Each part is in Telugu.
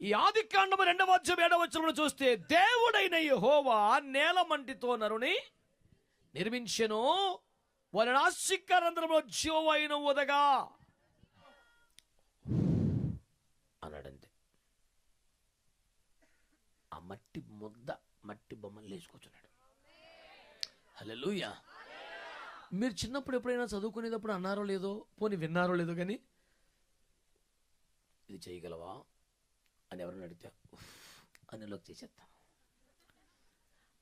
ఈ ఆది కాండము రెండవ అధ్యాయం ఏడవ చూస్తే దేవుడైన యహోవా నేల మంటితో నరుని నిర్మించెను. వారి నాసికారంధ్రంలో జీవైన ఉదగా అన్నాడంతే. ఆ మట్టి ముద్ద మట్టి బొమ్మలు లేచుకొచ్చున్నాడు హల్లెలూయా. మీరు చిన్నప్పుడు ఎప్పుడైనా చదువుకునేటప్పుడు అన్నారో లేదో పోనీ విన్నారో లేదో కానీ ఇది చేయగలవా? అని ఎవరు అడిగితే "ఉఫ్" అని లోకి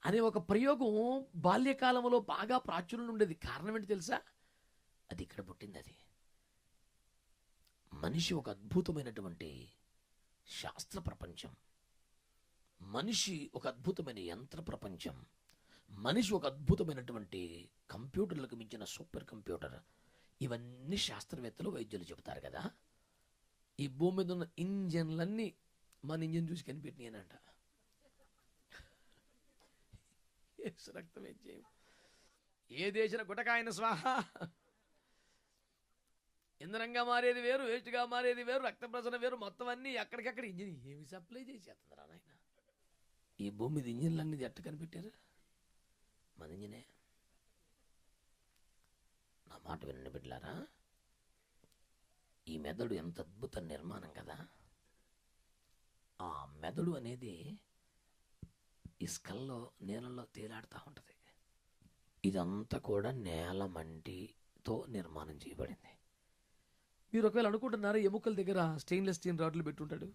అనే ఒక ప్రయోగం బాల్యకాలంలో బాగా ప్రాచుర్యం ఉండేది. కారణం ఏంటి తెలుసా? అది ఇక్కడ పుట్టింది అది. మనిషి ఒక అద్భుతమైనటువంటి శాస్త్ర ప్రపంచం. మనిషి ఒక అద్భుతమైన యంత్ర ప్రపంచం. మనిషి ఒక అద్భుతమైనటువంటి కంప్యూటర్లకు మించిన సూపర్ కంప్యూటర్. ఇవన్నీ శాస్త్రవేత్తలు వైద్యులు చెబుతారు కదా. ఈ భూమి మీద ఉన్న ఇంజన్లన్నీ మన ఇంజన్ చూసి కనిపెట్టినాయనంట యేసు రక్తం ఏం ఏ దేశన గుటకాయన స్వాహ? ఇంధనంగా మారేది వేరు వేస్ట్గా మారేది వేరు రక్త ప్రసరణ వేరు మొత్తం అన్నీ ఎక్కడికక్కడ ఇంజిన్ ఏమి సప్లై చేసేస్తుందిరా నాయన? ఈ భూమి మీద అన్నీ ఎట్ట కనిపెట్టారు? మన ఇంజినే. నా మాట వినండి బిడ్డలారా ఈ మెదడు ఎంత అద్భుత నిర్మాణం కదా? ఆ మెదడు అనేది ఇసుకల్లో నీళ్ళల్లో తేలాడుతూ ఉంటుంది. ఇదంతా కూడా నేల మంటితో నిర్మాణం చేయబడింది. మీరు ఒకవేళ అనుకుంటున్నారా ఎముకల దగ్గర స్టెయిన్లెస్ స్టీల్ రాడ్లు పెట్టుంటాడు?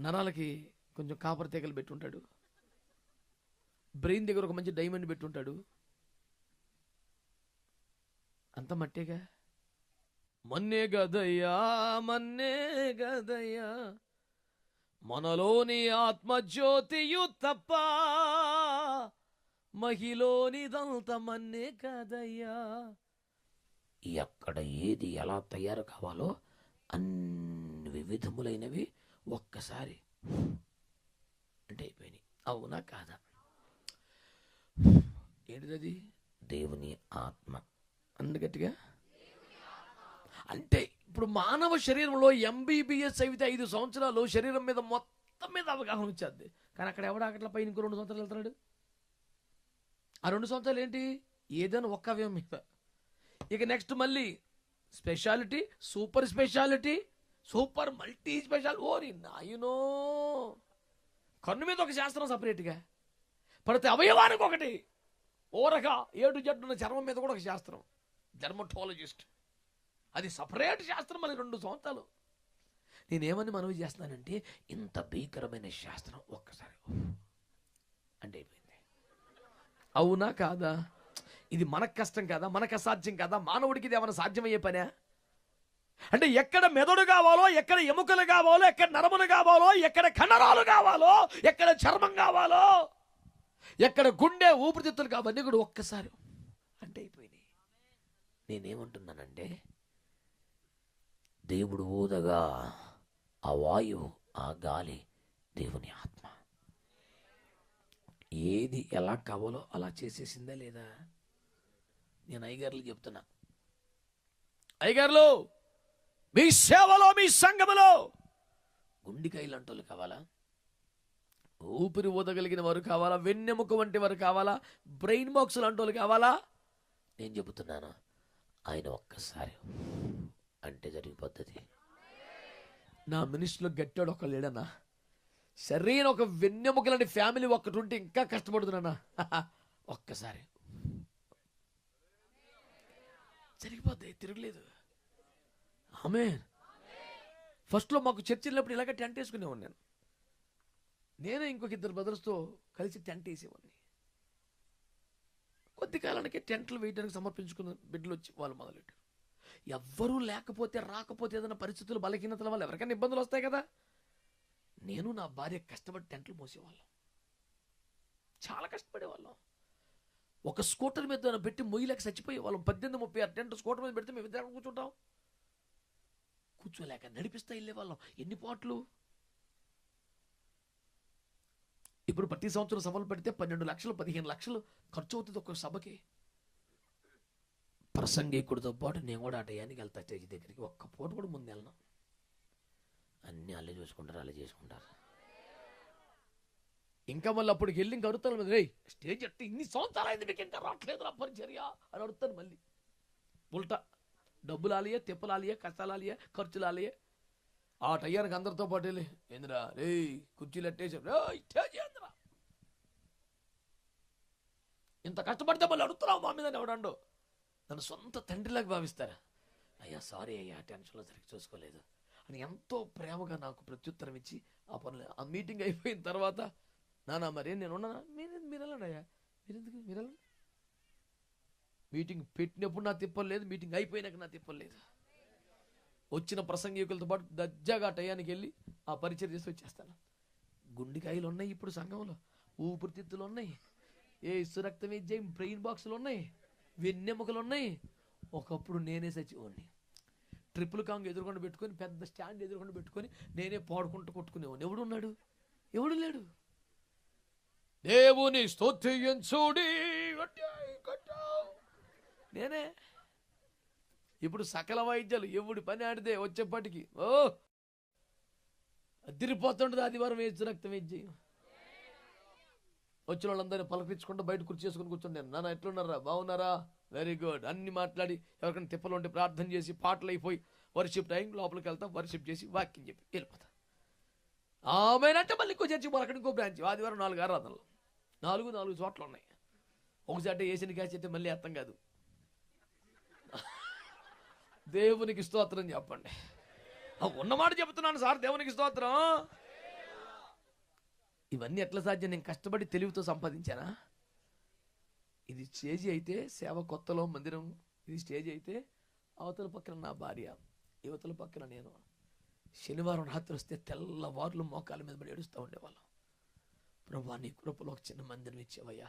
నరాలకి కొంచెం కాపర్ తీగలు పెట్టుంటాడు. బ్రెయిన్ దగ్గర ఒక మంచి డైమండ్ పెట్టుంటాడు. అంత మట్టేగా? మన్నే గదయ్యా మన్నే గదయ్యా మనలోని ఆత్మజ్యోతియు తప్ప మహిలోనిదంతమన్నే కదయ్యా. ఎక్కడ ఏది ఎలా తయారు కావాలో అన్ని వివిధములైనవి ఒక్కసారి అంటే అయిపోయినాయి. అవునా కాదా? ఏంటిది దేవుని ఆత్మ. అందుకట్టుగా అంటే ఇప్పుడు మానవ శరీరంలో ఎంబీబీఎస్ అయితే ఐదు సంవత్సరాలు శరీరం మీద మొత్తం మీద అవగాహన వచ్చేది. కానీ అక్కడ ఎవడ అక్కడ పైన ఇంకో రెండు సంవత్సరాలు వెళ్తున్నాడు ఆ రెండు సంవత్సరాలు ఏంటి? ఏదైనా ఒక్క అవయం మీద. ఇక నెక్స్ట్ మళ్ళీ speciality super speciality super multi special ఓరి నాయనో! కన్ను మీద ఒక శాస్త్రం సపరేట్గా. ప్రతి అవయవానికి ఒకటి. ఓరగా ఏడు జట్టున్న చర్మం మీద కూడా ఒక శాస్త్రం. డెర్మటాలజిస్ట్ అది సపరేట్ శాస్త్రం మళ్ళీ రెండు సంవత్సరాలు. నేనేమని మనవి చేస్తున్నానంటే ఇంత భీకరమైన శాస్త్రం ఒక్కసారి అంటే అయిపోయింది. అవునా కాదా? ఇది మనకు కష్టం కాదా? మనకు అసాధ్యం కాదా? మానవుడికి ఇది ఏమైనా సాధ్యమయ్యే పనే? అంటే ఎక్కడ మెదడు కావాలో ఎక్కడ ఎముకలు కావాలో ఎక్కడ నరములు కావాలో ఎక్కడ కండరాలు కావాలో ఎక్కడ చర్మం కావాలో ఎక్కడ గుండె ఊపిరితిత్తులు కావన్నీ కూడా ఒక్కసారి అంటే అయిపోయినాయి. నేనేమంటున్నానంటే దేవుడు ఊదగా ఆ వాయువు ఆ గాలి దేవుని ఆత్మ. ఏది ఎలా కావాలో అలా చేసేసిందా లేదా? నేను అయ్యగారులు చెప్తున్నా. అయ్యగారులు మీ సేవలో మీ సంఘములో గుండికాయలు అంటోళ్ళు కావాలా? ఊపిరి ఊదగలిగిన వారు కావాలా? వెన్నెముక వంటి వారు కావాలా? బ్రెయిన్ బాక్సులు అంటోళ్ళు కావాలా? నేను చెబుతున్నాను ఆయన ఒక్కసారి అంటే జరిగిపోతుంది. నా మినిస్టర్లో గట్టాడు ఒక లేడన్నా. సరైన ఒక వెన్నెముక లాంటి ఫ్యామిలీ ఒక్కటి ఉంటే ఇంకా కష్టపడుతున్నా ఒక్కసారి. జరిగిపోద్ది తిరగలేదు. ఆమె ఫస్ట్లో మాకు చర్చ వెళ్ళినప్పుడు ఇలాగ టెంట్ వేసుకునేవాడిని నేను. నేనే ఇంకొక ఇద్దరు బ్రదర్స్తో కలిసి టెంట్ వేసేవాడిని. కొద్ది కాలానికి టెంట్లు వేయడానికి సమర్పించుకున్న బిడ్డలు వచ్చి వాళ్ళు మొదలెట్టారు. ఎవ్వరూ లేకపోతే రాకపోతే ఏదైనా పరిస్థితులు బలహీనతల వల్ల ఎవరికైనా ఇబ్బందులు వస్తాయి కదా? నేను నా భార్య కష్టపడి టెంట్లు మోసేవాళ్ళం. చాలా కష్టపడేవాళ్ళం. ఒక స్కూటర్ మీద పెట్టి మొయ్యలేక చచ్చిపోయే వాళ్ళం పద్దెనిమిది ముప్పై ఆరు టెంట్ స్కూటర్ మీద పెడితే మేము ఇద్దరం కూర్చుంటాం. కూర్చోలేక నడిపిస్తా వెళ్ళే వాళ్ళం ఎన్ని పాటలు? ఇప్పుడు ప్రతి సంవత్సరం సభలు పెడితే పన్నెండు లక్షలు పదిహేను లక్షలు ఖర్చు అవుతుంది ఒక సభకి. ప్రసంగికుడితో పాటు నేను కూడా ఆ టయానికి వెళ్తా స్టేజ్ దగ్గరికి. ఒక్క పూట కూడా ముందు వెళ్ళను. అన్నీ అల్లే చూసుకుంటారు అల్లే చేసుకుంటారు. ఇంకా మళ్ళీ అప్పటికి వెళ్ళి ఇంకా అడుగుతాను మీద రే స్టేజ్ అట్టి ఇన్ని సంవత్సరాలు అయింది మీకు ఇంకా రావట్లేదు రా పరిచర్య అని అడుగుతాను మళ్ళీ. ఉల్టా. డబ్బులు ఆలియే తిప్పలు ఆలియే కష్టాలు ఆలియే ఖర్చులు ఆలియే ఆ టయ్యానికి అందరితో పాటు వెళ్ళి ఏందిరా రే కుర్చీలు ఎట్టేసారు రేయ్, స్టేజ్ ఏందిరా? ఇంత కష్టపడితే మళ్ళీ అడుగుతున్నావు మా మీద ఎవడండో? నన్ను సొంత తండ్రిలాగా భావిస్తారా? అయ్యా సారీ అయ్యా టెన్షన్లో సరిగ్గా చూసుకోలేదు. అని ఎంతో ప్రేమగా నాకు ప్రత్యుత్తరం ఇచ్చి ఆ పనులు ఆ మీటింగ్ అయిపోయిన తర్వాత నానా మరి నేను ఉన్నానా మీరు మీరు వెళ్ళండి అయ్యా మీరు ఎందుకు మీరు వెళ్ళండి మీటింగ్ పెట్టినప్పుడు నా తిప్పలు లేదు మీటింగ్ అయిపోయినాక నా తిప్పలు లేదు. వచ్చిన ప్రసంగికులతో పాటు దజ్జాగా టయానికి వెళ్ళి ఆ పరిచయం చేసి వచ్చేస్తాను. గుండెకాయలు ఉన్నాయి ఇప్పుడు సంఘంలో. ఊపిరితిత్తులు ఉన్నాయి ఏ ఇసురక్తం విజయం బ్రెయిన్ బాక్సులు ఉన్నాయి వెన్నెముకలు ఉన్నాయి ఒకప్పుడు నేనే సచివాడిని ట్రిపుల్ కాంగ్ ఎదురుకుండా పెట్టుకొని పెద్ద స్టాండ్ ఎదురుకుండా పెట్టుకొని నేనే పాడుకుంటూ కొట్టుకునేవాడిని. ఎవడు ఉన్నాడు? ఎవడు లేడు? దేవుని స్తోత్రించుడి నేనే. ఇప్పుడు సకల వైద్యాలు ఎవడి పని ఆడితే వచ్చేప్పటికి ఓ! అదిరిపోతుండదు ఆదివారం వేసి రక్తం వేసి వచ్చిన వాళ్ళందరినీ పలకరించుకుంటూ బయట కుర్చీ చేసుకుని కూర్చున్నాను నాన్న ఎట్లున్నారా? బాగున్నారా? వెరీ గుడ్ అన్ని మాట్లాడి ఎవరికైనా తిప్పలు ఉంటే ప్రార్థన చేసి పాటలు అయిపోయి వర్షిప్ టైం లోపలికి వెళ్తాం వర్షిప్ చేసి వాక్యం చెప్పి వెళ్ళిపోతాం. ఆమెనంటే మళ్ళీ ఇంకో చర్చి మరొకటి ఇంకో బ్రాంచ్. ఆదివారం నాలుగు ఆరాధనలు. నాలుగు నాలుగు చోట్ల ఉన్నాయి. ఒకసారి వేసిన క్యాచ్ అయితే మళ్ళీ అర్థం కాదు. దేవునికి స్తోత్రం చెప్పండి. ఉన్నమాట చెప్తున్నాను సార్ దేవునికి స్తోత్రం. ఇవన్నీ ఎట్లా సాధ్యం? నేను కష్టపడి తెలివితో సంపాదించానా? ఇది స్టేజీ అయితే సేవ కొత్తలో మందిరం. ఇది స్టేజ్ అయితే అవతల పక్కన నా భార్య యువతల పక్కన నేను. శనివారం రాత్రి వస్తే తెల్లవారులు మోకాల మీద పడి ఏడుస్తూ ఉండేవాళ్ళం. ప్రభా నీ కృపలో ఒక చిన్న మందిరం ఇచ్చేవయ్యా.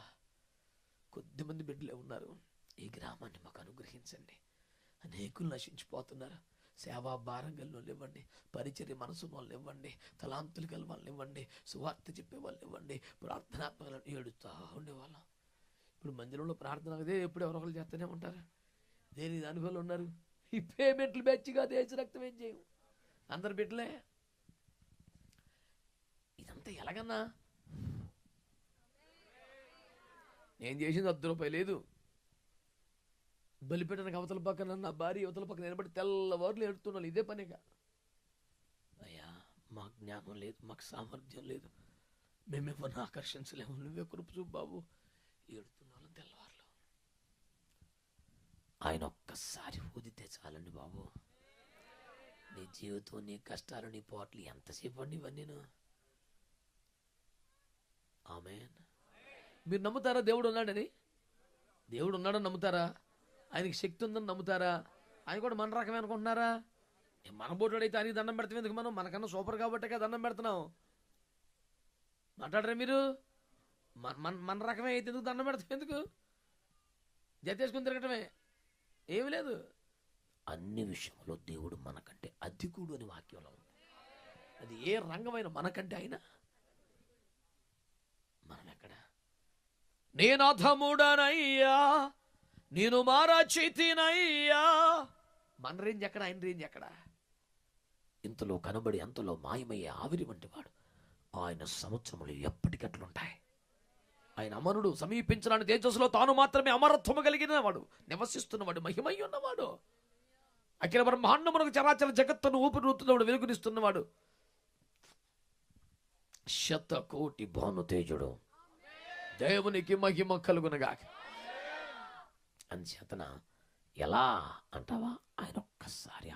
కొద్ది మంది బిడ్డలే ఉన్నారు. ఈ గ్రామాన్ని మాకు అనుగ్రహించండి. అనేకులు నశించిపోతున్నారు. సేవా భారం కలిగిన వాళ్ళు ఇవ్వండి పరిచర్య మనసు వాళ్ళు ఇవ్వండి తలాంతులు గల వాళ్ళు ఇవ్వండి సువార్త చెప్పే వాళ్ళు ఇవ్వండి ప్రార్థనాత్మక ఏడుస్తూ ఉండేవాళ్ళం. ఇప్పుడు మందిరంలో ప్రార్థన అదే ఎప్పుడు ఎవరో చేస్తూనే ఉంటారు. దేని దాని ఉన్నారు? ఈ పేమెంట్లు బెచ్చిగా దేశ రక్తం ఏం చేయవు అందరు బిడ్డలే. ఇదంతా ఎలాగన్నా? నేను చేసింది అర్ధ రూపాయి లేదు. బలిపెట్టడానికి అవతల పక్కన నా భార్య అవతల పక్కన నిలబడి తెల్లవారులు ఏడుతున్నాను ఇదే పనిగా అయ్యా మాకు జ్ఞానం లేదు మాకు సామర్థ్యం లేదు. మేమెవరిని ఆకర్షించలేము. నువ్వే కృప చూపు బాబు. ఏడుతున్నాను తెల్లవారులు. ఆయన ఒక్కసారి ఊదితే చాలండి బాబు. నీ జీవితం నీ కష్టాలు నీ పోట్లు ఎంతసేపు అండి ఇవన్నీ ఆమె మీరు నమ్ముతారా దేవుడు ఉన్నాడని? దేవుడు ఉన్నాడని నమ్ముతారా? ఆయనకి శక్తి ఉందని నమ్ముతారా? ఆయన కూడా మన రకమే అనుకుంటున్నారా? ఏ మన బోటోడైతే ఆయనకి దండం పెడతాం ఎందుకు మనం? మనకన్నా సూపర్ కాబట్టే దండం పెడుతున్నాం. మాట్లాడరా మీరు? మన మన మన రకమే అయితే ఎందుకు దండం పెడతాం? ఎందుకు? జతేసుకుని తిరగటమే. ఏమి లేదు. అన్ని విషయంలో దేవుడు మనకంటే అధికుడు అని వాక్యంలో ఉంది. అది ఏ రంగమైన మనకంటే అయినా మనం ఎక్కడ నేను నేను మారాచితినయ్యా మన రేంజ్ ఎక్కడ? ఆయన రేంజ్ ఎక్కడ? ఇంతలో కనబడి అంతలో మాయమయ్యే ఆవిరి వంటి వాడు. ఆయన సంవత్సరములు ఎప్పటికట్లుంటాయి. ఆయన అమరుడు సమీపించడానికి తేజస్సులో తాను మాత్రమే అమరత్వము కలిగిన వాడు. నివసిస్తున్నవాడు మహిమై ఉన్నవాడు. అఖిల బ్రహ్మాండమునకు చరాచర జగత్తును ఊపిరితున్నవాడు వెలుగునిస్తున్నవాడు. శత కోటి భాను తేజుడు దేవునికి మహిమ కలుగునగాక. అని చేతన ఎలా అంటావా? ఆయన ఒక్కసారి